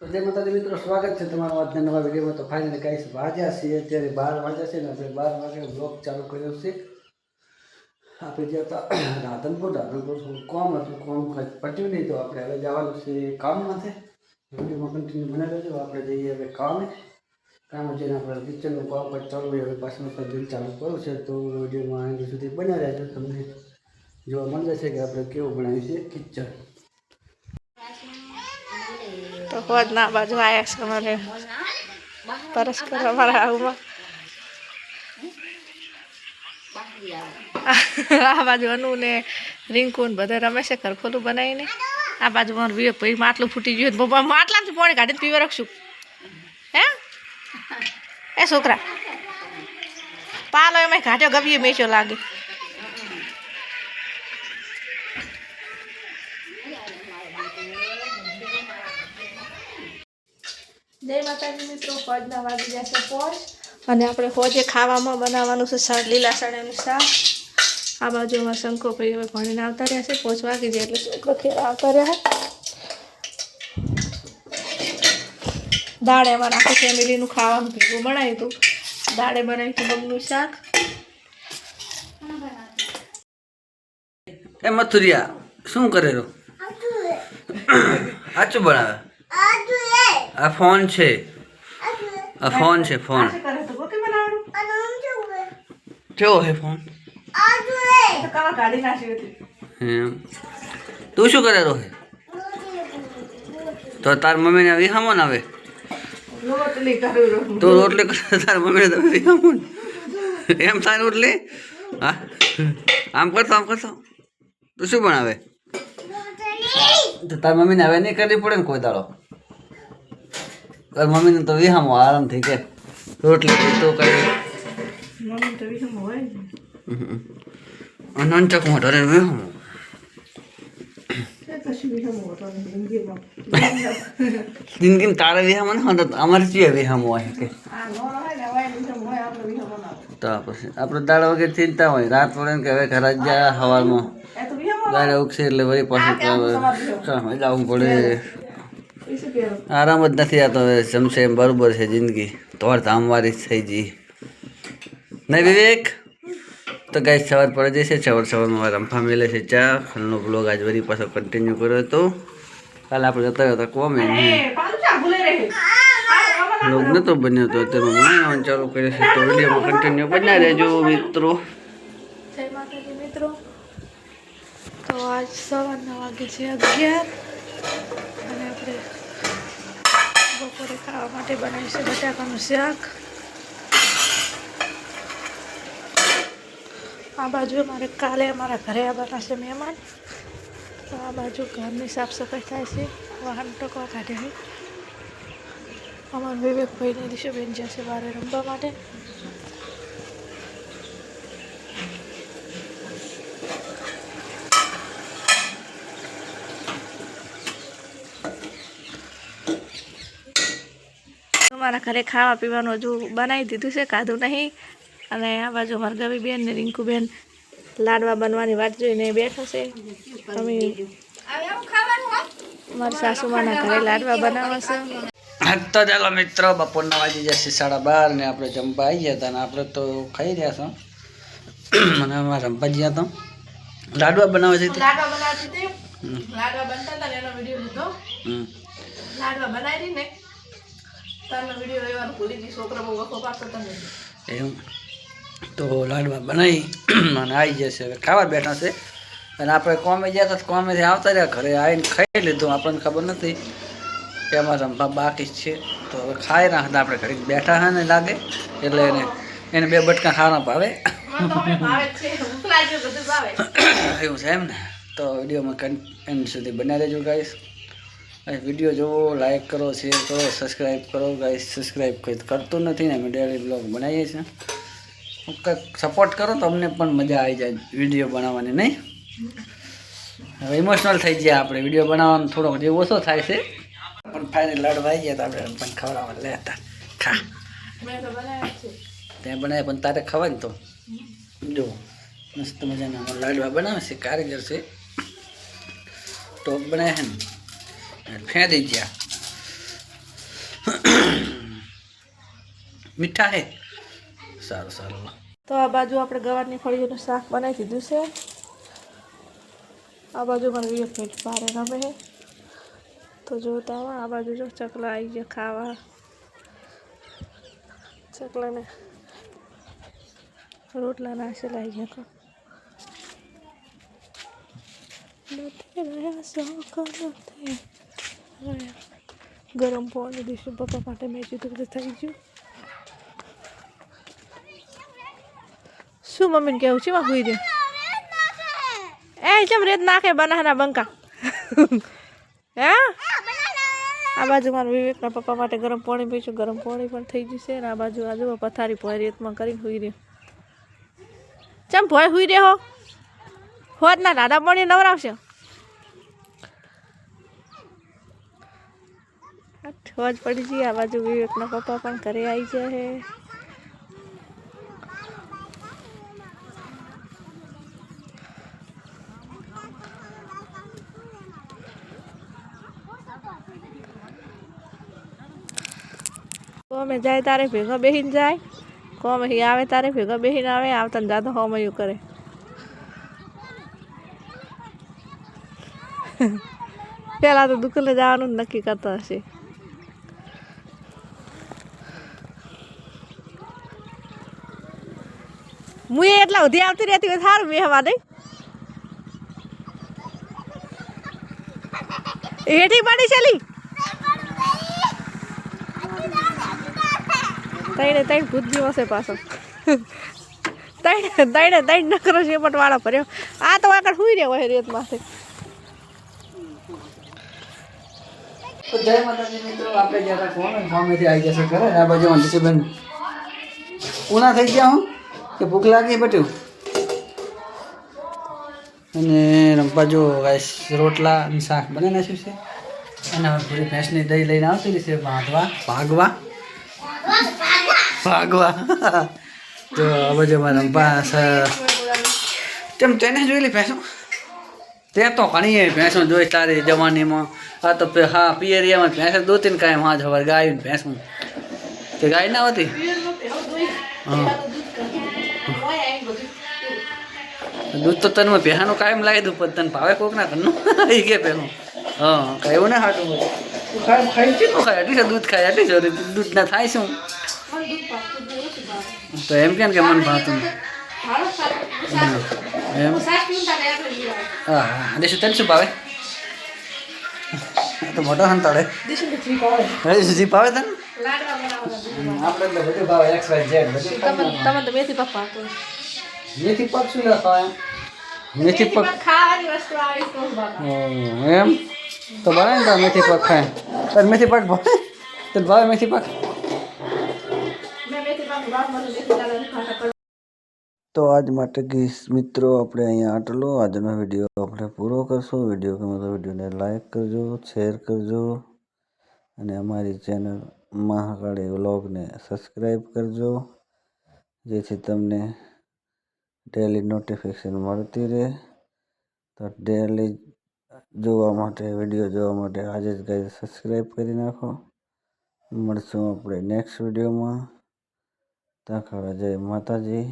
તો જે માતાજી મિત્રો, સ્વાગત છે તમારા આજના નવા વિડીયોમાં. તો ફાઇનલી ગાઈસ વાજ્યા છીએ અત્યારે બાર વાગ્યા છે ને આપણે બાર વાગે બ્લોગ ચાલુ કર્યો છે. આપણે જે હતા, રાધનપુર રાધનપુર કોમ હતું, કોમ પટ્યું નહીં, તો આપણે હવે જવાનું છે કામમાંથી વિડીયોમાં કન્ટિન્યુ બનાવી દેજો આપણે જઈએ હવે કામે. કામ જઈને આપણે કિચનનું કામ પર ચાલુ હવે પાછળ પર બિલ ચાલુ કર્યું છે, તો વિડીયોમાં અહીં સુધી બન્યા રહેજો તમને. જોવા મળે છે કે આપણે કેવું બનાવ્યું છે કિચન તો હોજ ના બાજુ આવ્યા છે અમારે પરસ્પર કરવા મારા આવુમાં આ બાજુ અનુ ને રિંકુ ને બધા રમે છે ખરખોલું બનાવીને. આ બાજુ મારું વીએ ભાઈ માટલું ફૂટી ગયું પપ્પા માટલામાંથી પાણી કાઢીને પીવા રાખશું. હે? એ છોકરા. પાલો એમાં ઘાટ્યો ગવીએ મેચો લાગે. જય માતાજી મિત્રો, ફોજના વાગી જશે ફોજ અને આપણે ફોજે ખાવામાં બનાવવાનું છે સર લીલા ચણાનું શાક. આ બાજુમાં શંકો ભાઈ હવે ભણીને આવતા રહ્યા છે ફોજ વાગી જાય એટલે છોકરો ખેરા આવતા રહ્યા દાળે અમારે આખી ફેમિલીનું ખાવાનું ભેગું બનાવ્યું હતું. દાળે બનાવ્યું હતું મગનું શાક. એ મથુરિયા, શું કરેલો સાચું બનાવે? આ ફોન છે. આ ફોન છે ફોન. કરે તો કેવો હે ફોન? તો શું કરે હે તો તાર મમ્મીને વિહામો ને આવે તો રોટલી કરે તાર મમ્મીને તમે વિહામો ને એમ થાય રોટલી? હા. આમ કરતો આમ કરતો તું શું ભણાવે તો તાર મમ્મીને હવે નહીં કરવી પડે ને કોઈ દાડો. મમ્મીને તો વિહામો આરામથી કે રોટલી તો કરી મમ્મી તો વિહમ હોય ને. અનંતક મોટો રે વિહામો. જિંદગીમાં. તારે વિહામો ને હોતો અમારે જોઈએ વિહામો હોય કે? હોય હોય હોય. તો પછી આપણે દાડા વગેરે ચિંતા હોય રાત પડે ને કે હવે ઘરે જ જાય સવારમાં ગાડા ઉગશે એટલે વળી પાછું જવું પડે. આરામ જ નથી આતો હવે જમશે એમ બરોબર છે જિંદગી. તોડ ધામવાળી જ થઈ જી નહીં વિવેક? તો ગાય સવાર પડે જશે સવાર સવારમાં રંફા મેલે છે ચા. હાલનો બ્લોગ આજ વળી પાછો કન્ટિન્યુ કર્યો હતો. કાલે આપણે જતા હતા કોમે. એ પાછું ચા ભૂલે રહે. બ્લોગ નહોતો બન્યો તો અત્યારે બનાવવાનું ચાલુ કરે છે. તો વિડીયોમાં કન્ટિન્યુ બન્યા રહેજો મિત્રો. જય માતાજી મિત્રો. તો આજ સવારના વાગે છે અગિયાર. અને આપણે બપોરે ખાવા માટે બનાવીશું બટાકાનું શાક. આ બાજુ અમારે કાલે અમારા ઘરે આવવાના છે મહેમાન. તો આ બાજુ ઘરની સાફ સફાઈ થાય છે. વાહન ટકવા કાઢે છે. અમારા વિવેકભાઈને દિશુબેન જશે બારે રમવા માટે. અમારા ઘરે ખાવા પીવાનું હજુ બનાવી દીધું છે કાધું નહીં. અને આ બાજુ અમારા બેન ને રિંકુબેન લાડવા બનવાની વાત જોઈને બેઠા છે. અમે મારી સાસુમાના ઘરે લાડવા બનાવવા છે. હા તો ચાલો મિત્રો બપોરના વાગી જશે સાડા બાર ને આપણે જમવા આવી ગયા હતા ને આપણે તો ખાઈ રહ્યા છો. મને અમારા રમવા ગયા હતા. લાડવા બનાવે છે લાડવા બનાવતી હતી લાડવા બનતા હતા એનો વીડિયો લીધો. લાડવા બનાવી ને તારનો વીડિયો લેવાનું ભૂલી ગઈ છોકરા બહુ વખો પાડતો તમે એમ. તો લાડવા બનાવી અને આવી જશે. હવે ખાવા બેઠા છે. અને આપણે કોમે ગયા હતા કોમેથી આવતા રહ્યા. ઘરે આવીને ખાઈ લીધું. આપણને ખબર નથી કે અમારે રમવા બાકી છે. તો હવે ખાઈ નાખતા આપણે ઘરે બેઠા હા ને લાગે. એટલે એને એને બે બટકા ખાવા ભાવે. એવું છે એમ ને. તો વિડીયોમાં કન એન્ડ સુધી બનાવી દેજો ગાઈસ વીડિયો જોવો લાઇક કરો શેર કરો સબસ્ક્રાઈબ કરો ગાઈ સબસ્ક્રાઈબ કંઈ કરતું નથી ને અમે ડેલી બ્લોગ બનાવીએ છીએ. કંઈક સપોર્ટ કરો તો અમને પણ મજા આવી જાય વીડિયો બનાવવાની નહીં? હવે ઇમોશનલ થઈ ગયા આપણે વીડિયો બનાવવાનો થોડોક જે ઓછો થાય છે. પણ ફાઇનલ લડવાઈ ગયા તો આપણે પણ ખવડાવવા લેતા ખા. બનાવ્યા ત્યાં બનાવે પણ તારે ખવાય ને તો. જો મસ્ત મજાના લાડવા બનાવે છે કારીગર છે. ટોપ બનાવે છે ને. ફેંદી ગયા. મીઠા હે? સારું સારું તો આ બાજુ આપણે ગવારની ફળીઓનું શાક બનાવી દીધું છે. આ બાજુ પણ વીસ મિનિટ ભારે રમે તો જોતા હોય આ બાજુ જો ચકલા આવી ગયા ખાવા. ચકલાને રોટલા નાશેલા આવી ગયા નથી રહ્યા શોખ નથી ગરમ પાણી દઈશું પપ્પા માટે મેં બધું થઈ ગયું. શું મમ્મીને કેવું? છે માં હુઈ દે એ ચમ રેત નાખે બનાના બંકા? હે? આ બાજુ મારા વિવેકના પપ્પા માટે ગરમ પાણી પીશું. ગરમ પાણી પણ થઈ જશે અને આ બાજુ આજુ પથારી ભોય રેતમાં કરીને હુઈ રહ્યો. ચમ ભોય હુઈ રહ્યો હોત ના દાદા પાણી નવરાવશે? હોજ પડી જઈએ આ બાજુ વિવેકના પપ્પા પણ ઘરે આવી જાય છે. કોમે જાય તારે ભેગો બેહીને જાય. કોમે આવે તારે ભેગો બેહીને આવે. આવતા જાતો હોમયું કરે. પેલા તો દુકાને જવાનું જ નક્કી કરતા હશે. હું એટલા સુધી આવતી રહેતી હોય, સારું બેહવા નહીં હેઠી પડી ચાલી તૈણે તૈણ ભૂત હશે પાછો. તૈણે તૈણે તૈણ નકરો શેપટ વાળો ભર્યો. આ તો આગળ સુઈ રહ્યો હોય રેત માથે જય માતાજી મિત્રો, આપણે ગયા કોણ સામેથી આવી જશે ઘરે? આ બાજુ અંતિશીબેન ઉના થઈ ગયા હું? કે ભૂખ લાગી બટ્યું અને રંપાજો ગાઈસ રોટલા અને શાક બનાવી નાખ્યું છે. અને હવે થોડી ભેંસની દહીં લઈને આવતી રહી છે ભાગવા ભાગવા ભાગવા તો હવે બાજુ મારા રંપા તેમ તેને જોયેલી ભેંસો? તે તો ઘણી ભેંસો જોઈ તારી જવાનીમાં. હા તો હા પિયરિયામાં ભેંસો દો તીન કાંઈ માં જ હવે ગાય ને ભેંસમાં તે ગાય ના હોતી? હા. દૂધ તો તને ભેહાનું કાયમ લાવી દઉં પણ તને ભાવે કોક ના ઘરનું? એ કે પહેલું હા કાંઈ એવું ના હાટું તું ખાય ખાઈ કેટલું ખાય? એટલી છે દૂધ ખાય એટલી છે દૂધ? ના થાય શું? તો એમ કેમ કે મને ભાતું. એમ? હા હા અને શું તને શું ભાવે? તો મોટો હંતાડે સુધી ભાવે તને? આપણે તો બધું ભાવે એક્સ વાય ઝેડ બધું તમે તમે તો મેથી પપ્પા મેથી પગ શું ના ખાય મેથી પક ખાવાની વસ્તુ આવી તો એમ? તો ભાવે ને મેથી પગ ખાય. તાર મેથી પગ ભાવે તો ભાવે મેથી મેથી તો આજ માટે ગીસ મિત્રો આપણે અહીંયા આટલો આજનો વીડિયો આપણે પૂરો કરશું. વીડિયો ગમે તો વિડીયોને લાઈક કરજો શેર કરજો અને અમારી ચેનલ મહાકાળી વ્લોગને સબસ્ક્રાઈબ કરજો. જેથી તમને ડેલી નોટિફિકેશન મળતી રહે. તો ડેલી જોવા માટે વીડિયો જોવા માટે આજે જ કંઈ સબસ્ક્રાઈબ કરી નાખો. મળશું આપણે નેક્સ્ટ વિડીયોમાં ત્યાં જય માતાજી.